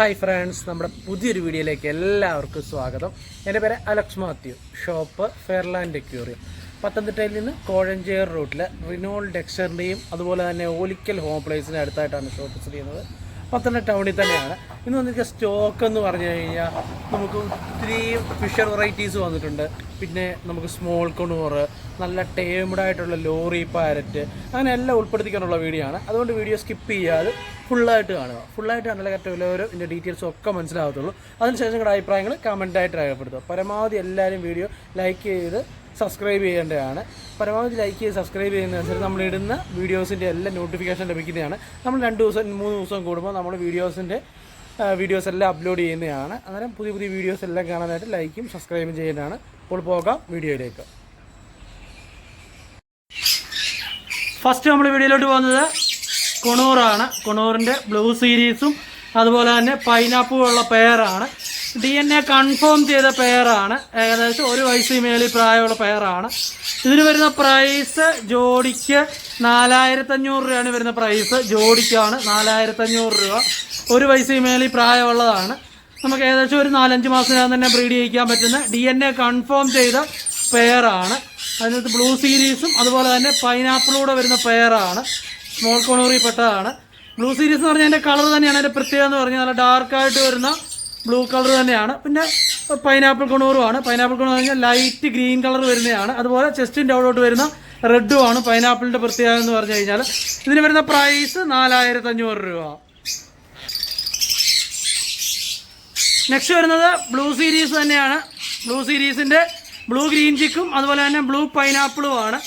Hi friends നമ്മുടെ പുതിയൊരു വീഡിയോയിലേക്ക് എല്ലാവർക്കും സ്വാഗതം. എന്റെ പേര് Alex Mathew shop Fairland aquarium പത്തനംതിട്ടയിൽ നിന്ന് കോഴഞ്ചേർ റൂട്ടിൽ റിനോൾ എക്സറിന്റെയും അതുപോലെ തന്നെ ഓലിക്കൽ ഹോം പ്ലേസിന്റെ അടുത്തായിട്ടാണ് ഷോപ്പ് ചെയ്യുന്നത്. പത്തനംതിട്ട ടൗണിൽ തന്നെയാണ്. ഇന്ന് വന്നിട്ട് സ്റ്റോക്ക് എന്ന് പറഞ്ഞു കഴിഞ്ഞാൽ നമുക്ക് ഒത്തിരി ഫിഷർ വെറൈറ്റീസ് വന്നിട്ടുണ്ട്. പിന്നെ നമുക്ക് സ്മോൾ കൊണൂർ നല്ല ടേംഡ് ആയിട്ടുള്ള ലോറി പാരറ്റ് അങ്ങനെ എല്ലാം ഉൾപ്പെടുത്തിക്കാനുള്ള വീഡിയോ ആണ്. അതുകൊണ്ട് വീഡിയോ സ്കിപ്പ് ചെയ്യാതെ ഫുള്ളായിട്ട് കാണുക. ഫുള്ളായിട്ട് കണ്ടാലേ കറക്റ്റ് ഓരോ ഇതിന്റെ ഡീറ്റെയിൽസും ഒക്കെ മനസ്സിലാകത്തുള്ളൂ. അതിനുശേഷം നിങ്ങളുടെ അഭിപ്രായങ്ങൾ കമന്റായിട്ട് രേഖപ്പെടുത്തുക. പരമാവധി എല്ലാവരും വീഡിയോ ലൈക്ക് ചെയ്ത് സബ്സ്ക്രൈബ് ചെയ്യേണ്ടതാണ്. പരമാവധി ലൈക്ക് ചെയ്ത് സബ്സ്ക്രൈബ് ചെയ്യുന്നതനുസരിച്ച് നമ്മൾ ഇടുന്ന വീഡിയോസിന്റെ എല്ലാം നോട്ടിഫിക്കേഷൻ ലഭിക്കുന്നതാണ്. നമ്മൾ രണ്ട് ദിവസം മൂന്ന് ദിവസം കൂടുമ്പോൾ നമ്മൾ വീഡിയോസിന്റെ വീഡിയോസ് എല്ലാം അപ്ലോഡ് ചെയ്യുന്നതാണ്. അന്നേരം പുതിയ പുതിയ വീഡിയോസ് എല്ലാം കാണാനായിട്ട് ലൈക്കും സബ്സ്ക്രൈബും ചെയ്യേണ്ടതാണ്. അപ്പോൾ പോകാം വീഡിയോയിലേക്ക്. ഫസ്റ്റ് നമ്മൾ വീഡിയോയിലോട്ട് പോകുന്നത് കൊണൂറാണ്. കൊണൂറിന്റെ ബ്ലൂ സീരീസും അതുപോലെ തന്നെ പൈനാപ്പിൾ ഉള്ള പെയറാണ് ഡി എൻ എ കൺഫേം ചെയ്ത പെയറാണ് ഏകദേശം ഒരു വയസ്സ് മേളിൽ പ്രായമുള്ള പെയറാണ് ഇതിന് വരുന്ന പ്രൈസ് ജോഡിക്ക് നാലായിരത്തഞ്ഞൂറ് രൂപയാണ് വരുന്ന പ്രൈസ് ജോഡിക്കാണ് നാലായിരത്തഞ്ഞൂറ് രൂപ. ഒരു വയസ്സ് മേളിൽ പ്രായമുള്ളതാണ്. നമുക്ക് ഏകദേശം ഒരു നാലഞ്ച് മാസത്തിനകം തന്നെ ബ്രീഡ് ചെയ്യിക്കാൻ പറ്റുന്ന ഡി എൻ എ കൺഫേം ചെയ്ത പെയറാണ് അതിനകത്ത് ബ്ലൂ സീരീസും അതുപോലെ തന്നെ പൈനാപ്പിളൂടെ വരുന്ന പെയറാണ് സ്മോൾ കോണൂറിൽ പെട്ടതാണ്. ബ്ലൂ സീരീസ് എന്ന് പറഞ്ഞാൽ അതിന്റെ കളർ തന്നെയാണ്. അതിന്റെ പ്രത്യേകത എന്ന് പറഞ്ഞാൽ നല്ല ഡാർക്കായിട്ട് വരുന്ന ബ്ലൂ കളർ തന്നെയാണ്. പിന്നെ പൈനാപ്പിൾ കൊണൂറുമാണ് പൈനാപ്പിൾ കൊണൂർ പറഞ്ഞാൽ ലൈറ്റ് ഗ്രീൻ കളർ വരുന്നതാണ്. അതുപോലെ ചെസ്റ്റിന്റെ അവിടോട്ട് വരുന്ന റെഡുമാണ് പൈനാപ്പിളിന്റെ പ്രത്യേകത എന്ന് പറഞ്ഞു കഴിഞ്ഞാൽ ഇതിന് വരുന്ന പ്രൈസ് നാലായിരത്തഞ്ഞൂറ് രൂപ. നെക്സ്റ്റ് വരുന്നത് ബ്ലൂ സീരീസ് തന്നെയാണ്. ബ്ലൂ സീരീസിന്റെ ബ്ലൂ ഗ്രീൻ ചിക്കും അതുപോലെ തന്നെ ബ്ലൂ പൈനാപ്പിളുമാണ്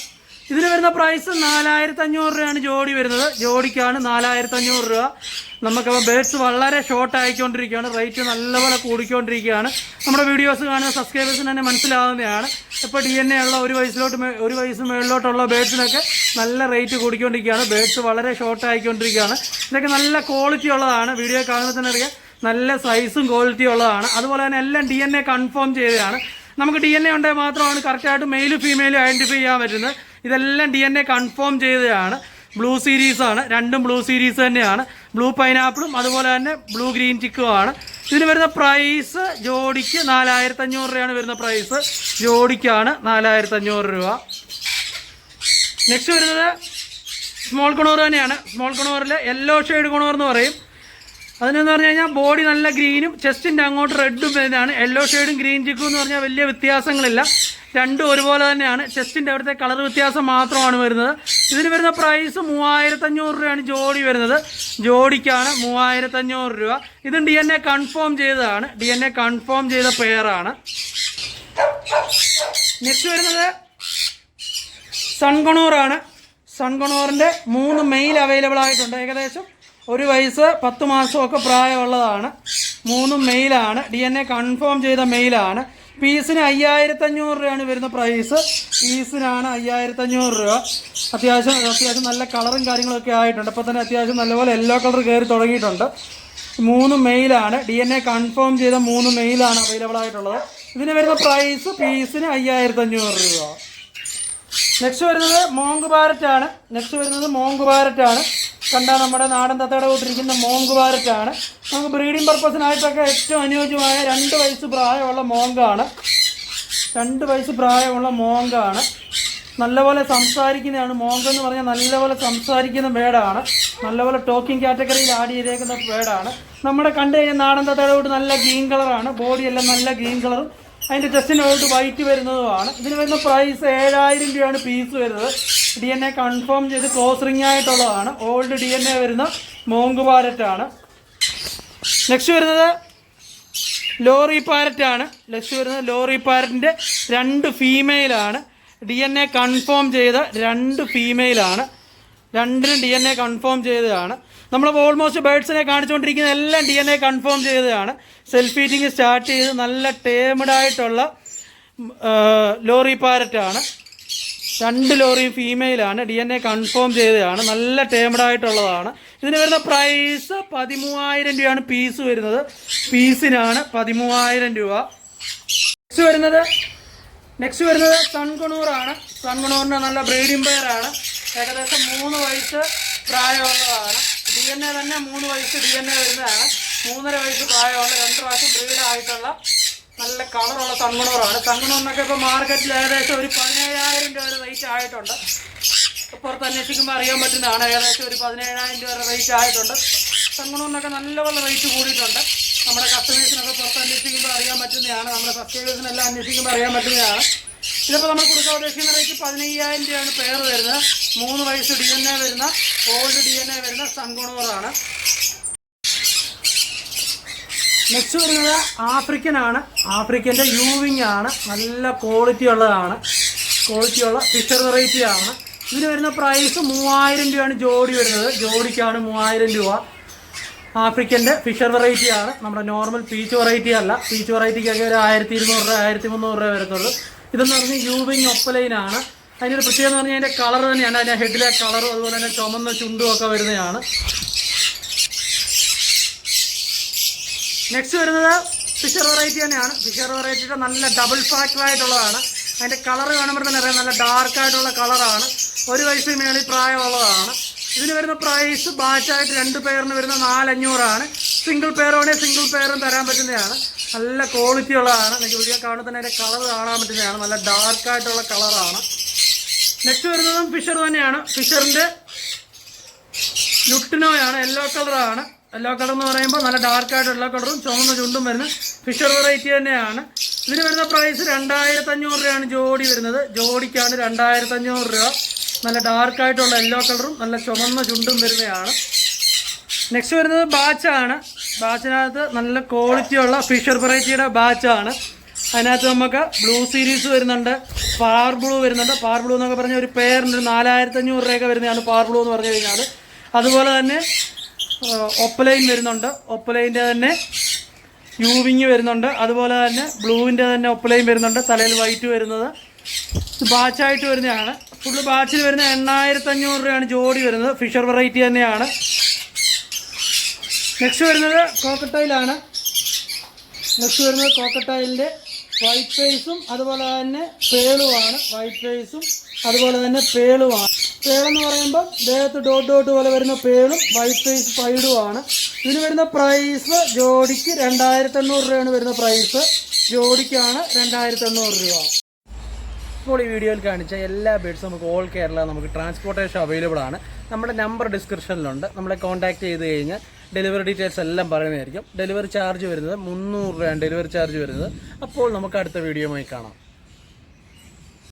ഇതിന് വരുന്ന പ്രൈസ് നാലായിരത്തി അഞ്ഞൂറ് രൂപയാണ് ജോഡി വരുന്നത്. ജോഡിക്കാണ് നാലായിരത്തി അഞ്ഞൂറ് രൂപ. നമുക്കപ്പോൾ ബേഡ്സ് വളരെ ഷോർട്ട് ആയിക്കൊണ്ടിരിക്കുകയാണ്. റേറ്റ് നല്ലപോലെ കൂടിക്കൊണ്ടിരിക്കുകയാണ്. നമ്മുടെ വീഡിയോസ് കാണുന്ന സബ്സ്ക്രൈബേഴ്സിന് തന്നെ മനസ്സിലാവുന്നതാണ്. ഇപ്പോൾ ഡി എൻ എ ഉള്ള ഒരു വയസ്സിലോട്ട് ഒരു വയസ്സ് മുകളിലോട്ടുള്ള ബേഡ്സിനൊക്കെ നല്ല റേറ്റ് കൂടിക്കൊണ്ടിരിക്കുകയാണ്. ബേഡ്സ് വളരെ ഷോർട്ട് ആയിക്കൊണ്ടിരിക്കുകയാണ്. ഇതൊക്കെ നല്ല ക്വാളിറ്റി ഉള്ളതാണ്. വീഡിയോ കാണുമ്പോൾ തന്നെ അറിയാം. നല്ല സൈസും ക്വാളിറ്റി ഉള്ളതാണ്. അതുപോലെ തന്നെ എല്ലാം ഡി എൻ എ കൺഫേം ചെയ്തതാണ്. നമുക്ക് ഡി എൻ എ ഉണ്ടെങ്കിൽ മാത്രമാണ് കറക്റ്റായിട്ട് മെയിലും ഫീമെയിലും ഐഡന്റിഫൈ ചെയ്യാൻ പറ്റുന്നത്. ഇതെല്ലാം ഡി എൻ എ കൺഫേം ചെയ്തതാണ്. ബ്ലൂ സീരീസാണ് രണ്ടും ബ്ലൂ സീരീസ് തന്നെയാണ്. ബ്ലൂ പൈനാപ്പിളും അതുപോലെ തന്നെ ബ്ലൂ ഗ്രീൻ ചിക്കുമാണ് ഇതിന് വരുന്ന പ്രൈസ് ജോഡിക്ക് നാലായിരത്തി അഞ്ഞൂറ് രൂപയാണ് വരുന്ന പ്രൈസ് ജോഡിക്കാണ് നാലായിരത്തി അഞ്ഞൂറ് രൂപ. നെക്സ്റ്റ് വരുന്നത് സ്മോൾ കുണൂർ തന്നെയാണ്. സ്മോൾ കുണൂറിൽ യെല്ലോ ഷെയ്ഡ് കുണൂർ എന്ന് പറയും. അതിനെന്ന് പറഞ്ഞു കഴിഞ്ഞാൽ ബോഡി നല്ല ഗ്രീനും ചെസ്റ്റിന്റെ അങ്ങോട്ട് റെഡും വരുന്നതാണ്. യെല്ലോ ഷെയ്ഡും ഗ്രീൻ ചിക്കും എന്ന് പറഞ്ഞാൽ വലിയ വ്യത്യാസങ്ങളില്ല. രണ്ടും ഒരുപോലെ തന്നെയാണ്. ചെസ്റ്റിന്റെ അവിടുത്തെ കളർ വ്യത്യാസം മാത്രമാണ് വരുന്നത്. ഇതിന് വരുന്ന പ്രൈസ് മൂവായിരത്തഞ്ഞൂറ് രൂപയാണ് ജോഡി വരുന്നത്. ജോഡിക്കാണ് മൂവായിരത്തഞ്ഞൂറ് രൂപ. ഇത് ഡി എൻ എ കൺഫേം ചെയ്തതാണ്. ഡി എൻ എ കൺഫേം ചെയ്ത പെയറാണ് നെക്സ്റ്റ് വരുന്നത് സൺകണൂറാണ് സൺകണൂറിന്റെ മൂന്ന് മെയിൽ അവൈലബിൾ ആയിട്ടുണ്ട്. ഏകദേശം ഒരു വയസ്സ് പത്ത് മാസമൊക്കെ പ്രായമുള്ളതാണ്. മൂന്നും മെയിലാണ് ഡി എൻ എ കൺഫേം ചെയ്ത മെയിലാണ് പീസിന് അയ്യായിരത്തഞ്ഞൂറ് രൂപയാണ് വരുന്ന പ്രൈസ്. പീസിനാണ് അയ്യായിരത്തഞ്ഞൂറ് രൂപ. അത്യാവശ്യം അത്യാവശ്യം നല്ല കളറും കാര്യങ്ങളൊക്കെ ആയിട്ടുണ്ട്. അപ്പോൾ തന്നെ അത്യാവശ്യം നല്ലപോലെ യെല്ലോ കളർ കയറി തുടങ്ങിയിട്ടുണ്ട്. മൂന്ന് മെയിലാണ്. ഡി എൻ എ കൺഫേം ചെയ്ത മൂന്ന് മെയിലാണ് അവൈലബിൾ ആയിട്ടുള്ളത്. ഇതിന് വരുന്ന പ്രൈസ് പീസിന് അയ്യായിരത്തഞ്ഞൂറ് രൂപ. നെക്സ്റ്റ് വരുന്നത് മോങ്ക് ബാരറ്റാണ് നെക്സ്റ്റ് വരുന്നത് മോങ്ക് പാരറ്റ് ആണ് കണ്ടാൽ നമ്മുടെ നാടൻ തത്തയുടെ കൂട്ടിരിക്കുന്ന മോങ്ക് പാരറ്റ് ആണ് നമുക്ക് ബ്രീഡിംഗ് പർപ്പസിനായിട്ടൊക്കെ ഏറ്റവും അനുയോജ്യമായ രണ്ട് വയസ്സ് പ്രായമുള്ള മോങ്കാണ്. രണ്ട് വയസ്സ് പ്രായമുള്ള മോങ്കാണ്. നല്ലപോലെ സംസാരിക്കുന്നതാണ്. മോങ്ക് എന്ന് പറഞ്ഞാൽ നല്ലപോലെ സംസാരിക്കുന്ന ബേഡാണ് നല്ലപോലെ ടോക്കിംഗ് കാറ്റഗറിയിൽ ആഡ് ചെയ്തേക്കുന്ന ബേഡാണ് നമ്മുടെ കണ്ടു കഴിഞ്ഞാൽ നാടൻ തത്തയുടെ കൂട്ട് നല്ല ഗ്രീൻ കളറാണ്. ബോഡിയെല്ലാം നല്ല ഗ്രീൻ കളറും അതിന്റെ ടെസ്റ്റിനോട്ട് വൈറ്റ് വരുന്നതുമാണ്. ഇതിന് വരുന്ന പ്രൈസ് ഏഴായിരം രൂപയാണ് പീസ് വരുന്നത്. ഡി എൻ എ കൺഫേം ചെയ്ത് ക്ലോസ് റിംഗ് ആയിട്ടുള്ളതാണ്. ഓൾഡ് ഡി എൻ എ വരുന്ന മോങ്ക് പാരറ്റ് ആണ്. നെക്സ്റ്റ് വരുന്നത് ലോറി പാരറ്റ് ആണ്. നെക്സ്റ്റ് വരുന്നത് ലോറി പാരറ്റിന്റെ രണ്ട് ഫീമെയിലാണ് ഡി എൻ എ കൺഫേം ചെയ്ത രണ്ട് ഫീമെയിലാണ് രണ്ടിനും ഡി എൻ എ കൺഫേം ചെയ്തതാണ്. നമ്മൾ ഓൾമോസ്റ്റ് ബേഡ്സിനെ കാണിച്ചുകൊണ്ടിരിക്കുന്ന എല്ലാം ഡി എൻ എ കൺഫേം ചെയ്തതാണ്. സെൽഫ് ഈറ്റിംഗ് സ്റ്റാർട്ട് ചെയ്ത് നല്ല ടേമഡായിട്ടുള്ള ലോറി പാരറ്റാണ് രണ്ട് ലോറിയും ഫീമെയിലാണ് ഡി എൻ എ കൺഫേം ചെയ്തതാണ്. നല്ല ടേമഡായിട്ടുള്ളതാണ് ഇതിന് വരുന്ന പ്രൈസ് പതിമൂവായിരം രൂപയാണ് പീസ് വരുന്നത്. പീസിനാണ് പതിമൂവായിരം രൂപ. നെക്സ്റ്റ് വരുന്നത് നെക്സ്റ്റ് വരുന്നത് സൺകുണൂറാണ്. സൺകുണൂറിന്റെ നല്ല ബ്രീഡിംഗ് പെയറാണ് ഏകദേശം മൂന്ന് വയസ്സ് പ്രായമുള്ളതാണ്. ഡി എൻ എ തന്നെ മൂന്ന് വയസ്സ് ഡി എൻ എ വരുന്നതാണ്. മൂന്നര വയസ്സ് പ്രായമുള്ള രണ്ട് പ്രാവശ്യം ബ്രീഡായിട്ടുള്ള നല്ല കളറുള്ള സൺകുണോറാണ് സൺകുണോറിനൊക്കെ ഇപ്പോൾ മാർക്കറ്റിൽ ഏകദേശം ഒരു പതിനേഴായിരം രൂപ വരെ റേറ്റ് ആയിട്ടുണ്ട്. പുറത്ത് അന്വേഷിക്കുമ്പോൾ അറിയാൻ പറ്റുന്നതാണ് ഏകദേശം ഒരു പതിനേഴായിരം രൂപ വരെ റേറ്റ് ആയിട്ടുണ്ട്. സൺകുണോറിനൊക്കെ നല്ലപോലെ റേറ്റ് കൂടിയിട്ടുണ്ട്. നമ്മുടെ കസ്റ്റമേഴ്സിനൊക്കെ പുറത്ത് അന്വേഷിക്കുമ്പോൾ അറിയാൻ പറ്റുന്നതാണ്. നമ്മുടെ കസ്റ്റമേഴ്സിനെല്ലാം അന്വേഷിക്കുമ്പോൾ അറിയാൻ പറ്റുന്നതാണ്. ഇതിപ്പോൾ നമ്മൾ കൊടുക്കാൻ ഉദ്ദേശിക്കുന്ന റേറ്റ് പതിനയ്യായിരം രൂപയാണ് പെയർ വരുന്നത്. മൂന്ന് വയസ്സ് ഡി എൻ എ വരുന്ന ഓൾഡ് ഡി എൻ എ വരുന്ന സൺകുണോറാണ് നെക്സ്റ്റ് വരുന്നത് ആഫ്രിക്കൻ ആണ്. ആഫ്രിക്കന്റെ യൂവിങ് ആണ്. നല്ല ക്വാളിറ്റി ഉള്ളതാണ്. ക്വാളിറ്റി ഉള്ള ഫിഷർ വെറൈറ്റി ആണ്. ഇതിന് വരുന്ന പ്രൈസ് മൂവായിരം രൂപയാണ് ജോഡി വരുന്നത്. ജോഡിക്കാണ് മൂവായിരം രൂപ. ആഫ്രിക്കന്റെ ഫിഷർ വെറൈറ്റി ആണ്. നമ്മുടെ നോർമൽ പീച്ച് വെറൈറ്റി അല്ല. പീച്ച് വെറൈറ്റിക്കൊക്കെ ഒരു ആയിരത്തി ഇരുന്നൂറ് രൂപ ആയിരത്തി മുന്നൂറ് രൂപ വരത്തുള്ളൂ. ഇതെന്ന് പറഞ്ഞാൽ യൂവിങ് ഒപ്പലൈൻ ആണ്. ഒരു പ്രത്യേകത എന്ന് പറഞ്ഞാൽ അതിന്റെ കളർ തന്നെയാണ്. അതിന്റെ ഹെഡിലെ കളറും അതുപോലെ തന്നെ ചുമന്ന ചുണ്ടും ഒക്കെ വരുന്നതാണ്. നെക്സ്റ്റ് വരുന്നത് ഫിഷർ വെറൈറ്റി തന്നെയാണ്. ഫിഷർ വെറൈറ്റിയുടെ നല്ല ഡബിൾ ഫാക്ടർ ആയിട്ടുള്ളതാണ്. അതിന്റെ കളർ കാണുമ്പോൾ തന്നെ അറിയാം നല്ല ഡാർക്ക് ആയിട്ടുള്ള കളറാണ് ഒരു വയസ്സ് മേളിൽ പ്രായമുള്ളതാണ്. ഇതിന് വരുന്ന പ്രൈസ് ബാച്ചായിട്ട് രണ്ട് പേരിന് വരുന്ന നാലഞ്ഞൂറാണ്. സിംഗിൾ പെയർ വേണേൽ സിംഗിൾ പെയറും തരാൻ പറ്റുന്നതാണ്. നല്ല ക്വാളിറ്റി ഉള്ളതാണ്. നിങ്ങൾക്ക് വീഡിയോ കാണുമ്പോൾ തന്നെ അതിന്റെ കളർ കാണാൻ പറ്റുന്നതാണ്. നല്ല ഡാർക്ക് ആയിട്ടുള്ള കളറാണ് നെക്സ്റ്റ് വരുന്നതും ഫിഷർ തന്നെയാണ്. ഫിഷറിന്റെ ലുട്ടിനോയാണ്. യെല്ലോ കളറാണ് യെല്ലോ കളർ എന്ന് പറയുമ്പോൾ നല്ല ഡാർക്ക് ആയിട്ട് യെല്ലോ കളറും ചുവന്ന ചുണ്ടും വരുന്ന ഫിഷർ വെറൈറ്റി തന്നെയാണ്. ഇതിന് വരുന്ന പ്രൈസ് രണ്ടായിരത്തി അഞ്ഞൂറ് രൂപയാണ് ജോഡി വരുന്നത്. ജോഡിക്കാണ് രണ്ടായിരത്തി അഞ്ഞൂറ് രൂപ. നല്ല ഡാർക്ക് ആയിട്ടുള്ള യെല്ലോ കളറും നല്ല ചുമന്ന ചുണ്ടും വരുന്നതാണ്. നെക്സ്റ്റ് വരുന്നത് ബാച്ചാണ് ബാച്ചിനകത്ത് നല്ല ക്വാളിറ്റിയുള്ള ഫിഷർ വെറൈറ്റിയുടെ ബാച്ചാണ്. അതിനകത്ത് നമുക്ക് ബ്ലൂ സീരീസ് വരുന്നുണ്ട് പാർ ബ്ലൂ വരുന്നുണ്ട്. പാർ ബ്ലൂ എന്നൊക്കെ പറഞ്ഞാൽ ഒരു പേരിന് ഒരു നാലായിരത്തി അഞ്ഞൂറ് രൂപയൊക്കെ വരുന്നതാണ് പാർ ബ്ലൂ എന്ന് പറഞ്ഞു കഴിഞ്ഞാൽ. അതുപോലെ തന്നെ ഒപ്പലൈൻ വരുന്നുണ്ട്. ഒപ്പലൈന്റെ തന്നെ യൂവിങ് വരുന്നുണ്ട്. അതുപോലെ തന്നെ ബ്ലൂവിന്റെ തന്നെ ഒപ്പലൈൻ വരുന്നുണ്ട്. തലയിൽ വൈറ്റ് വരുന്നത്. ബാച്ചായിട്ട് വരുന്നതാണ്. ഫുള്ള് ബാച്ചിൽ വരുന്ന എണ്ണായിരത്തി അഞ്ഞൂറ് രൂപയാണ് ജോഡി വരുന്നത്. ഫിഷർ വെറൈറ്റി തന്നെയാണ്. നെക്സ്റ്റ് വരുന്നത് കോക്കട്ടയിലാണ് നെക്സ്റ്റ് വരുന്നത് കോക്കട്ടയിലിന്റെ വൈറ്റ് റൈസും അതുപോലെ തന്നെ പേളുമാണ്. വൈറ്റ് റൈസും അതുപോലെ തന്നെ പേളുമാണ്. പേളെന്ന് പറയുമ്പോൾ ദേഹത്ത് ഡോട്ട് ഡോട്ട് പോലെ വരുന്ന പേളും വൈറ്റ് ഫേസ് പൈഡുമാണ് ഇതിന് വരുന്ന പ്രൈസ് ജോഡിക്ക് രണ്ടായിരത്തി എണ്ണൂറ് രൂപയാണ് വരുന്ന പ്രൈസ് ജോഡിക്കാണ് രണ്ടായിരത്തി എണ്ണൂറ് രൂപ. ഇപ്പോൾ ഈ വീഡിയോയിൽ കാണിച്ച എല്ലാ ബേഡ്സും നമുക്ക് ഓൾ കേരള നമുക്ക് ട്രാൻസ്പോർട്ടേഷൻ അവൈലബിൾ ആണ്. നമ്മുടെ നമ്പർ ഡിസ്ക്രിപ്ഷനിലുണ്ട് നമ്മളെ കോൺടാക്ട് ചെയ്ത് കഴിഞ്ഞാൽ ഡെലിവറി ഡീറ്റെയിൽസ് എല്ലാം പറയുന്നതായിരിക്കും. ഡെലിവറി ചാർജ് വരുന്നത് മുന്നൂറ് രൂപയാണ് ഡെലിവറി ചാർജ് വരുന്നത്. അപ്പോൾ നമുക്ക് അടുത്ത വീഡിയോയുമായി കാണാം.